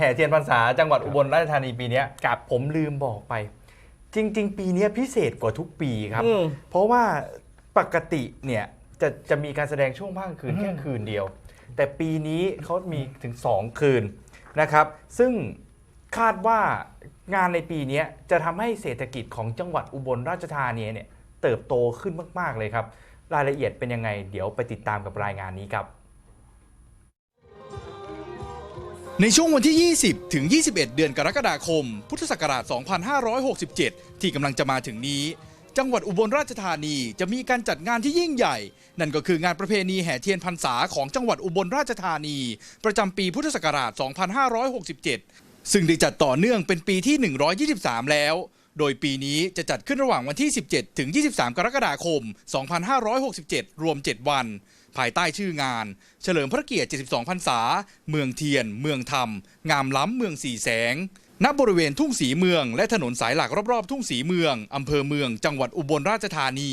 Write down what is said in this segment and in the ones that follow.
แห่เทียนพรรษาจังหวัดอุบลราชธานีปีเนี้ยกับผมลืมบอกไป จริง ๆ ปีเนี้ยพิเศษกว่าทุกปีครับอืมเพราะว่าปกติเนี่ยจะจะมีการแสดงช่วงภาคคืนอืมแค่คืนเดียว แต่ปีนี้เขามีถึง 2 คืนนะครับ ซึ่งคาดว่างานในปีเนี้ยจะทำให้เศรษฐกิจของจังหวัดอุบลราชธานีเนี่ยเติบโตขึ้นมาก ๆ เลยครับ รายละเอียดเป็นยังไง เดี๋ยวไปติดตามกับรายงานนี้ครับ ในช่วงวันที่ 20 ถึง 21 เดือนกรกฎาคม พุทธศักราช 2567 ที่กำลังจะมาถึงนี้ จังหวัดอุบลราชธานีจะมีการจัดงานที่ยิ่งใหญ่ นั่นก็คืองานประเพณีแห่เทียนพรรษาของจังหวัดอุบลราชธานี ประจำปีพุทธศักราช 2567 ซึ่งได้จัดต่อเนื่องเป็นปีที่ 123 แล้ว โดยปีนี้จะจัดขึ้นระหว่างวันที่ 17 ถึง 23 กรกฎาคม 2567 รวม 7 วัน ภายใต้ชื่องาน เฉลิมพระเกียรติ 72 พรรษา เมืองเทียน เมืองธรรม งามล้ำเมืองสี่แสง ณ บริเวณทุ่งสีเมือง และถนนสายหลักรอบๆ ทุ่งสีเมือง อำเภอเมือง จังหวัดอุบลราชธานี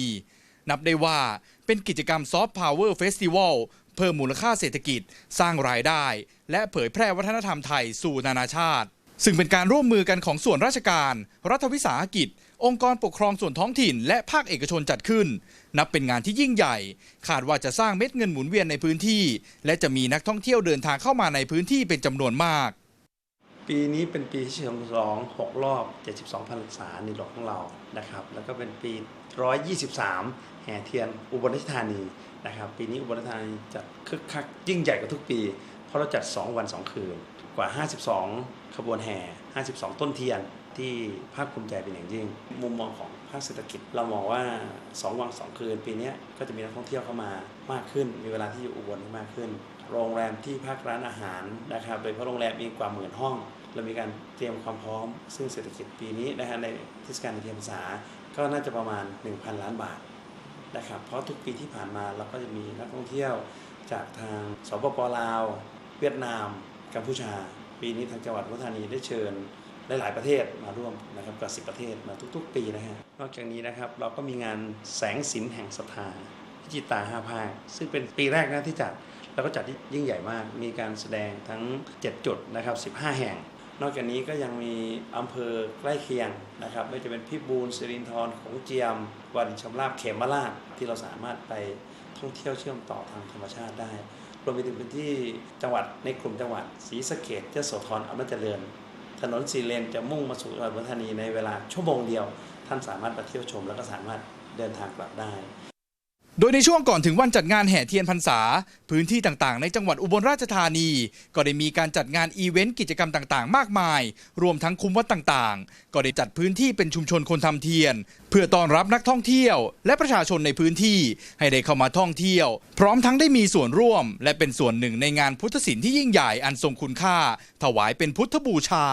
นับได้ว่าเป็นกิจกรรมซอฟต์พาวเวอร์เฟสติวัลเพิ่มมูลค่าเศรษฐกิจ สร้างรายได้ และเผยแพร่วัฒนธรรมไทยสู่นานาชาติ ซึ่งเป็นการร่วมมือกันของส่วนราชการ รัฐวิสาหกิจ องค์กรปกครองส่วนท้องถิ่น และภาคเอกชนจัดขึ้น นับเป็นงานที่ยิ่งใหญ่ คาดว่าจะสร้างเม็ดเงินหมุนเวียนในพื้นที่ และจะมีนักท่องเที่ยวเดินทางเข้ามาในพื้นที่เป็นจำนวนมาก ปีนี้เป็นปีที่เฉลอง6รอบ 72พรรษาในหลวงของเรานะครับ แล้วก็เป็นปี 123 แห่เทียนอุบลราชธานีนะครับ ปีนี้อุบลราชธานีจัดคึกคักยิ่งใหญ่กว่าทุกปี เพราะเราจัด 2 วัน 2 คืน กว่า 52 ขบวนแห่ 52 ต้นเทียนที่ภาคภูมิใจเป็นอย่างยิ่ง มุมมองของภาคเศรษฐกิจ เรามองว่า 2 วัน 2 คืนปีนี้ก็จะมีนักท่องเที่ยวเข้ามามากขึ้น มีเวลาที่อยู่อุบลมากขึ้น โรงแรมที่พักร้านอาหารนะครับโดยเฉพาะโรงแรมมีกว่าหมื่นห้อง เรามีการเตรียมความพร้อม ซึ่งเศรษฐกิจปีนี้นะฮะในเทศกาลเทียนพรรษาก็น่าจะประมาณ 1,000 ล้านบาทนะครับเพราะทุกปีที่ผ่านมาเราก็จะมีนักท่องเที่ยวจากทางสปปลาว เวียดนาม กัมพูชา ปีนี้ทางจังหวัดอุดรธานีได้เชิญหลาย ๆ ประเทศมาร่วมนะครับกว่า10 ประเทศมาทุก ๆ ปีนะฮะนอกจากนี้นะครับเราก็มีงานแสงสินแห่งศรัทธาพิจิตราห้าภาคซึ่งเป็นปีแรกนะที่จัดแล้วก็จัดที่ยิ่งใหญ่มาก มีการแสดงทั้ง 7 จุดนะครับ 15 แห่ง นอกจากนี้ก็ยังมีอำเภอใกล้เคียงนะครับไม่ว่าจะเป็นพิบูลสิรินธรของเจียม วันชำราบเขมราชที่เราสามารถไปท่องเที่ยวเชื่อมต่อทางธรรมชาติได้ รวมไปถึงพื้นที่จังหวัดในกลุ่มจังหวัดศรีสะเกดยโสธรอำนาจเจริญ ถนนสีเลนจะมุ่งมาสู่จังหวัดอุดรธานีในเวลาชั่วโมงเดียว ท่านสามารถไปเที่ยวชม แล้วก็สามารถเดินทางกลับได้ โดยในช่วงก่อนถึงวันจัดงานแห่เทียนพรรษา พื้นที่ต่างๆ ในจังหวัดอุบลราชธานี ก็ได้มีการจัดงานอีเวนต์กิจกรรมต่างๆ มากมาย รวมทั้งคุ้มวัดต่างๆ ก็ได้จัดพื้นที่เป็นชุมชนคนทำเทียน เพื่อต้อนรับนักท่องเที่ยว และประชาชนในพื้นที่ให้ได้เข้ามาท่องเที่ยว พร้อมทั้งได้มีส่วนร่วม และเป็นส่วนหนึ่งในงานพุทธศิลป์ที่ยิ่งใหญ่อันทรงคุณค่า ถวายเป็นพุทธบูชา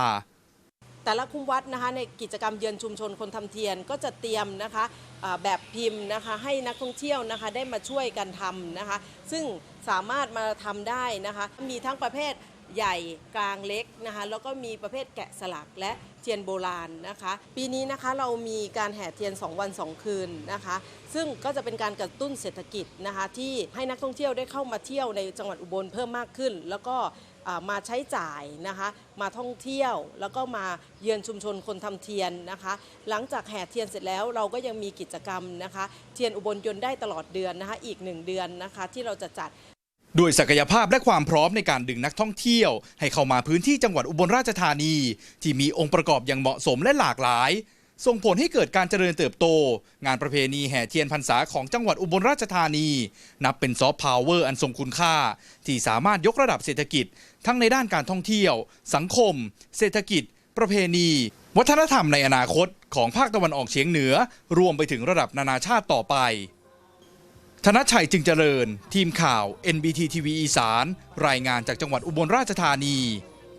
แต่ละคุ้มวัดนะคะในกิจกรรมเยือนชุมชนคนทำเทียนก็จะเตรียมนะคะแบบพิมพ์นะคะให้นักท่องเที่ยวนะคะได้มาช่วยกันทำนะคะ ซึ่งสามารถมาทำได้นะคะ มีทั้งประเภท ใหญ่กลางเล็กนะคะแล้วก็มีประเภทแกะสลักและเทียนโบราณนะคะ ปีนี้นะคะเรามีการแห่เทียน 2 วัน 2 คืนนะคะ ซึ่งก็จะเป็นการกระตุ้นเศรษฐกิจนะคะที่ให้นักท่องเที่ยวได้เข้ามาเที่ยวในจังหวัดอุบลเพิ่มมากขึ้น แล้วก็มาใช้จ่ายนะคะ มาท่องเที่ยวแล้วก็มาเยือนชุมชนคนทำเทียนนะคะ หลังจากแห่เทียนเสร็จแล้วเราก็ยังมีกิจกรรมนะคะ เทียนอุบลยนต์ได้ตลอดเดือนนะคะ อีกหนึ่งเดือนนะคะที่เราจะจัด ด้วยศักยภาพและความพร้อมในการดึงนักท่องเที่ยว ให้เข้ามาพื้นที่จังหวัดอุบลราชธานี ที่มีองค์ประกอบอย่างเหมาะสมและหลากหลาย ส่งผลให้เกิดการเจริญเติบโต งานประเพณีแห่เทียนพรรษาของจังหวัดอุบลราชธานี นับเป็นซอฟต์พาวเวอร์อันทรงคุณค่า ที่สามารถยกระดับเศรษฐกิจ ทั้งในด้านการท่องเที่ยว สังคม เศรษฐกิจ ประเพณี วัฒนธรรมในอนาคต ของภาคตะวันออกเฉียงเหนือ รวมไปถึงระดับนานาชาติต่อไป ธนชัยจึงเจริญ ทีมข่าว NBT ทีวีอีสาน รายงานจากจังหวัดอุบลราชธานี